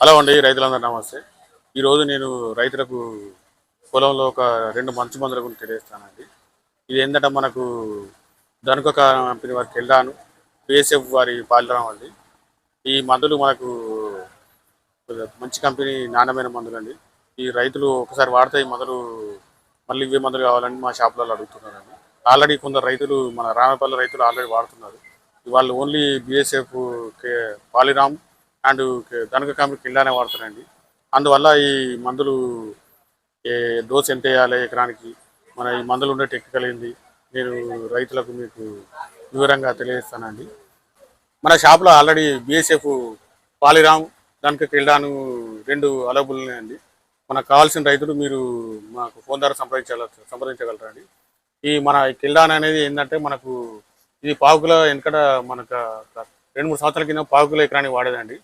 Hello అండి రైతులందరూ నమస్తే. ఈరోజు నేను రైతులకు పొలంలో ఒక రెండు మంచు మందుల గురించి తెలియజేస్తానండి. ఇది ఏంటంటే మనకు ధనుక కంపెనీ వారికి వెళ్ళాను బిఎస్ఎఫ్ వారి పాలిరాం అండి. ఈ మందులు మనకు మంచి కంపెనీ నాణ్యమైన మందులు అండి ఈ రైతులు ఒకసారి వాడితే ఈ మందులు మళ్ళీ ఇవే మందులు కావాలని మా షాపులలో అడుగుతున్నారండి. ఆల్రెడీ కొందరు రైతులు మన రామపల్లి రైతులు ఆల్రెడీ వాడుతున్నారు. వాళ్ళు only BSF Polyram and Dhanuka కంపెనీకి కిందానే వాడుతారండి అందువల్ల ఈ మందులు ఏ డోస్ ఎంత వేయాలి ఎకరానికి? మన ఈ మందులు ఉండే టెక్నికల్ ఏంది? నేను రైతులకు మీకు వివరంగా తెలియజేస్తానండి. మన షాప్లో ఆల్రెడీ బీఎస్ఎఫ్ పాలిరామ్ దానికి కిల్డాను రెండు అవైలబుల్ ఉన్నాయండి. మనకు కావాల్సిన రైతులు మీరు మాకు ఫోన్ ద్వారా సంప్రదించాల సంప్రదించగలరండి. ఈ మన కిల్డాన్ అనేది ఏంటంటే మనకు ఇది పావుకుల కిలో వెనకట మనకు రెండు మూడు సంవత్సరాల కింద పావుకుల ఎకరానికి వాడేదండి.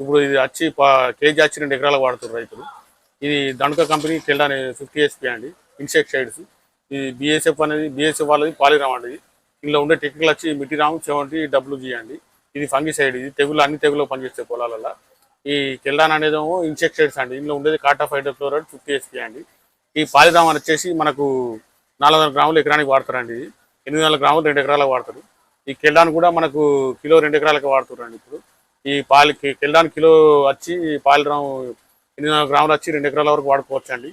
ఇప్పుడు ఇది వచ్చి కేజీ వచ్చి రెండు ఎకరాలకు వాడుతున్నారు రైతులు. ఇది దండుక కంపెనీ కిల్డాన్ ఫిఫ్టీ ఎస్పీ అండి ఇన్సెక్సైడ్స్ ఇది బిఎస్ఎఫ్ అనేది బిఎస్ఎఫ్ వాళ్ళది పాలిరామ్ అండి. ఇందులో ఉండే టెక్నికల్ వచ్చి మిటిరామ్ సెవెంటీ డబ్ల్యూజీ అండి. ఇది ఫంగిసైడ్ ఇది తెగులు అన్ని తెగులు పనిచేస్తాయి పొలాలలో ఈ కెల్డాన్ అనేదేమో ఇన్సెక్సైడ్స్ అండి. ఇందులో ఉండేది కాటా హైడ్రోక్లోరైడ్ ఫిఫ్టీ ఎస్పీ అండి. ఈ పాలిరామ్ అని వచ్చేసి మనకు నాలుగు వందల గ్రాములు ఎకరానికి వాడతారండి ఇది. ఎనిమిది వందల గ్రాములు రెండు ఎకరాలకు వాడతారు. ఈ కెల్డాన్ కూడా మనకు కిలో రెండు ఎకరాలకు వాడుతారండి ఇప్పుడు. ఈ పాలు కి- కిలో వచ్చి పాలిరామ్ ఎనిమిది గ్రాములు వచ్చి రెండు ఎకరాల వరకు వాడుకోవచ్చు అండి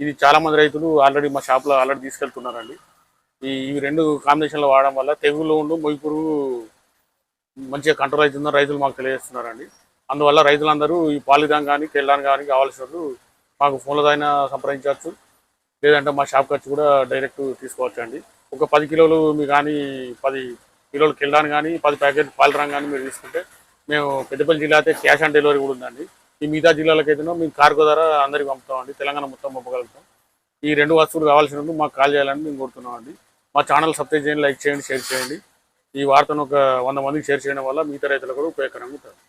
ఇది చాలా మంది రైతులు ఆల్రెడీ మా షాప్లో ఆల్రెడీ తీసుకెళ్తున్నారండి. ఈ ఇవి రెండు కాంబినేషన్లో వాడడం వల్ల తెగులు ఉండు మొయ్యి పురుగు మంచిగా కంట్రోల్ అవుతుందని రైతులు మాకు తెలియజేస్తున్నారండి. అందువల్ల రైతులందరూ ఈ పాలిదాం కానీ కెళ్ళాన్ కానీ కావాల్సినప్పుడు మాకు ఫోన్లదైనా సంప్రదించవచ్చు. లేదంటే మా షాప్కి వచ్చి కూడా డైరెక్ట్ తీసుకోవచ్చు అండి ఒక పది కిలోలు మీ కానీ పది కిలోలు కెళ్ళాను కానీ పది ప్యాకెట్ పాలరాం కానీ మీరు తీసుకుంటే మేము పెద్దపల్లి జిల్లా అయితే క్యాష్ ఆన్ డెలివరీ కూడా ఉందండి. ఈ మిగతా జిల్లాలకైతేనో మేము కార్గో ద్వారా అందరికి పంపుతామండి. తెలంగాణ మొత్తం పంపగలుగుతాం. ఈ రెండు వస్తువులు కావాల్సినందుకు మాకు కాల్ చేయాలని మేము కోరుతున్నామండి. మా ఛానల్ సబ్స్క్రైబ్ చేయండి లైక్ చేయండి షేర్ చేయండి. ఈ వార్తను ఒక వంద మందికి షేర్ చేయడం వల్ల మిగతా రైతులకు కూడా ఉపయోగకరంగా ఉంటుంది.